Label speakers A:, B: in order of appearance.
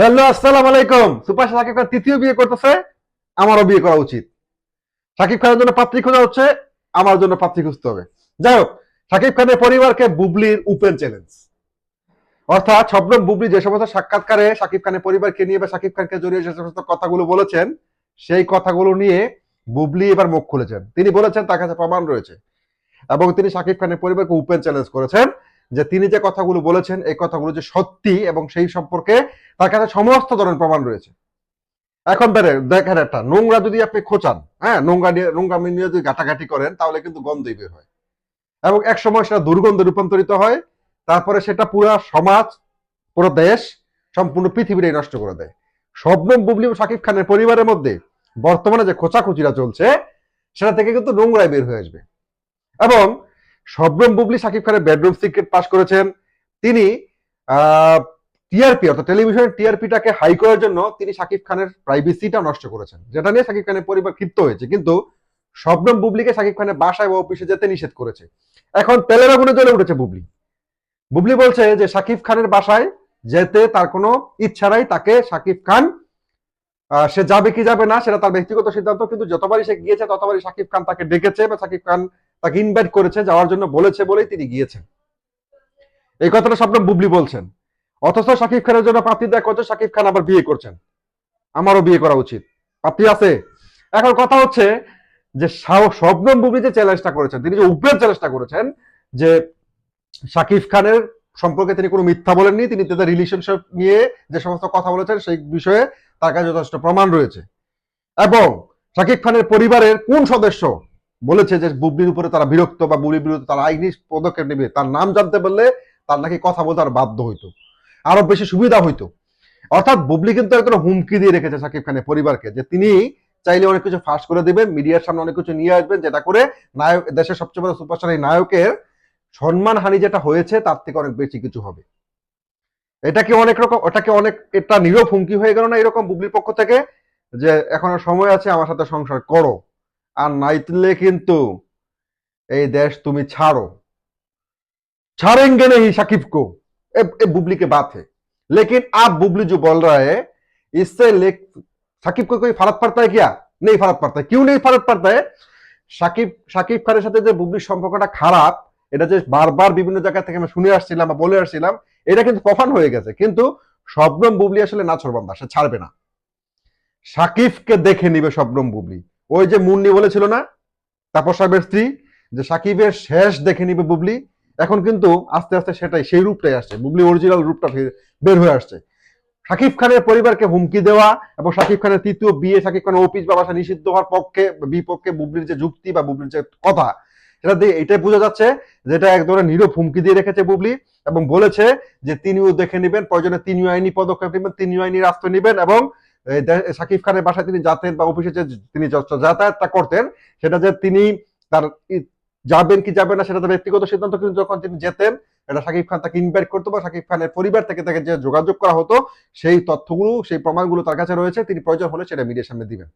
A: Hello, আসসালাম আলাইকুম। Super Shakib Khan তৃতীয় বিয়ে করতেছে, আমারও বিয়ে করা উচিত। শাকিব খানের জন্য পাত্রী খোঁজা হচ্ছে, আমার জন্য পাত্রী খুঁজতে হবে। যাই হোক শাকিব খানের পরিবারকে বুবলির ওপেন চ্যালেঞ্জ অর্থাৎ শবনম বুবলি যে সমস্ত সাক্ষাৎকারে শাকিব খানের পরিবারকে নিয়ে বা শাকিব খানকে জড়িয়ে যে সমস্ত কথাগুলো বলেছেন, সেই কথাগুলো নিয়ে বুবলি এবার মুখ খুলেছেন। তিনি বলেছেন, তার কাছে প্রমাণ রয়েছে। এবং তিনি শাকিব খানের পরিবারকে ওপেন চ্যালেঞ্জ করেছেন। যে তিনি যে কথাগুলো বলেছেন, এই কথাগুলো যে সত্যি এবং সেই সম্পর্কে তার কাছে সমস্ত ধরনের প্রমাণ রয়েছে। এখন বেড়ে, দেখেন একটা, নোংরা যদি আপনি খোঁচান হ্যাঁ নোংরা নিয়ে নোংরা নিয়ে যদি ঘাটাঘাটি করেন, তাহলে কিন্তু গন্ধই বের হয়। এবং এক সময় সেটা দুর্গন্ধে রূপান্তরিত হয়, তারপরে সেটা পুরো সমাজ, পুরো দেশ, সম্পূর্ণ পৃথিবীটাই নষ্ট করে দেয়। শবনম বুবলি ও শাকিব খানের পরিবারের মধ্যে বর্তমানে যে খোঁচাখুচিরা চলছে, সেটা থেকে কিন্তু নোংরাই বের হয়ে আসবে। এবং শবনম বুবলি শাকিব খানের বেডরুম সিক্রেট পাস করেছেন। তিনি টিআরপি অর্থাৎ টেলিভিশনের টিআরপিটাকে হাই করার জন্য তিনি শাকিব খানের প্রাইভেসিটা নষ্ট করেছেন। যেটা নিয়ে শাকিব খানের পরিবার ক্ষিপ্ত হয়েছে। কিন্তু বুবলিকে শাকিব খানের বাসায় বা অফিসে যেতে নিষেধ করেছে। এখন তেলের আগুনে জ্বলে উঠেছে বুবলি। বুবলি বলছে যে শাকিব খানের বাসায় যেতে তার কোনো ইচ্ছা নাই। তাকে শাকিব খান সে যাবে কি যাবে না, সেটা তার ব্যক্তিগত সিদ্ধান্ত। কিন্তু যতবারই সে গিয়েছে, ততবারই শাকিব খান তাকে ডেকেছে বা শাকিব খান তাকে ইনভাইট করেছে, যাওয়ার জন্য বলেছে বলেই তিনি গিয়েছেন। এই কথাটা স্বপ্ন বুবলি বলছেন। অথচ শাকিব খানের জন্য পাত্রী দেখ করছে, শাকিব খান আবার বিয়ে করছেন। আমারও বিয়ে করা উচিত। পাত্রী আছে। এখন কথা হচ্ছে যে শবনম বুবলি যে চ্যালেঞ্জটা করেছেন, তিনি যে উপরের চ্যালেঞ্জটা করেছেন, যে শাকিব খানের সম্পর্কে তিনি কোনো মিথ্যা বলেননি, তিনি তাদের রিলেশনশিপ নিয়ে যে সমস্ত কথা বলেছেন, সেই বিষয়ে তার কাছে যথেষ্ট প্রমাণ রয়েছে। এবং শাকিব খানের পরিবারের কোন সদস্য বলেছে যে বুবলির উপরে তারা বিরক্ত বা বুবলির বিরুদ্ধে তারা আইনি পদক্ষেপ নেবে, তার নাম জানতে পারলে তার নাকি কথা বলতে আর বাধ্য হইতো, আরও বেশি সুবিধা হইতো। অর্থাৎ বুবলি কিন্তু একদম হুমকি দিয়ে রেখেছে শাকিব খানের পরিবারকে যে তিনি চাইলে অনেক কিছু ফাঁস করে দিবেন, মিডিয়ার সামনে অনেক কিছু নিয়ে আসবেন, যেটা করে নায়ক, দেশের সবচেয়ে বড় সুপারস্টার এই নায়কের সম্মান হানি যেটা হয়েছে, তার থেকে অনেক বেশি কিছু হবে। এটা কি অনেক রকম ওটাকে অনেক, এটা নীরব হুমকি হয়ে গেল না এরকম বুবলির পক্ষ থেকে? যে এখনও সময় আছে, আমার সাথে সংসার করো। আর নাইতলে কিন্তু এই देश তুমি ছাড়ो छाड़ेंगे नहीं शाकिब को ए, ए बुबली के बात है लेकिन आप बुबली जो बोल रहा है इससे ले সাকিব को कोई फर्क पड़ता है क्या नहीं फर्क पड़ता है क्यों नहीं फर्क पड़ता है সাকিব সাকিব খানের সাথে যে বুবলির সম্পর্কটা খারাপ এটা যে বারবার বিভিন্ন জায়গা থেকে আমরা শুনে আসছিলাম বা বলে আসছিলাম এটা কিন্তু প্রফান হয়ে গেছে কিন্তু শবনম বুবলি আসলে নাছরবান্দা সে ছাড়বে না সাকিবকে দেখে নিবে শবনম বুবলি ওই যে মুন্নি বলেছিল না? তাপস সাহেবের স্ত্রী, যে সাকিবের শেষ দেখে নিবে বুবলি, এখন কিন্তু আস্তে আস্তে সেটাই, সেই রূপটাই আসছে। বুবলি অরিজিনাল রূপটা বের হয়ে আসছে। শাকিব খানের পরিবারকে হুমকি দেওয়া এবং শাকিব খানের তৃতীয় বিয়ে শাকিব খানের অফিস বা বাসা নিষিদ্ধ হওয়ার পক্ষে, বিপক্ষে বুবলির যে যুক্তি বা বুবলির যে কথা, সেটা দিয়ে এটাই বোঝা যাচ্ছে যেটা এক ধরনের নীরব হুমকি দিয়ে রেখেছে বুবলি এবং বলেছে যে তিনিও দেখে নেবেন, প্রয়োজনে তিনিও আইনি পদক্ষেপ নেবেন, তিনিও আইনি রাস্তা নেবেন এবং শাকিব খানের বাসায় তিনি যাতেন বা অফিসে যে তিনি যাতায়াতটা করতেন, সেটা যে তিনি তার যাবেন কি যাবেন না, সেটা তার ব্যক্তিগত সিদ্ধান্ত, কিন্তু যখন তিনি যেতেন, এটা সাকিব খান তাকে ইনভাইট করতো বা সাকিব খানের পরিবার থেকে তাকে যে যোগাযোগ করা হতো, সেই তথ্যগুলো, সেই প্রমাণগুলো তার কাছে রয়েছে, তিনি প্রয়োজন হলে সেটা মিডিয়ার সামনে দিবেন।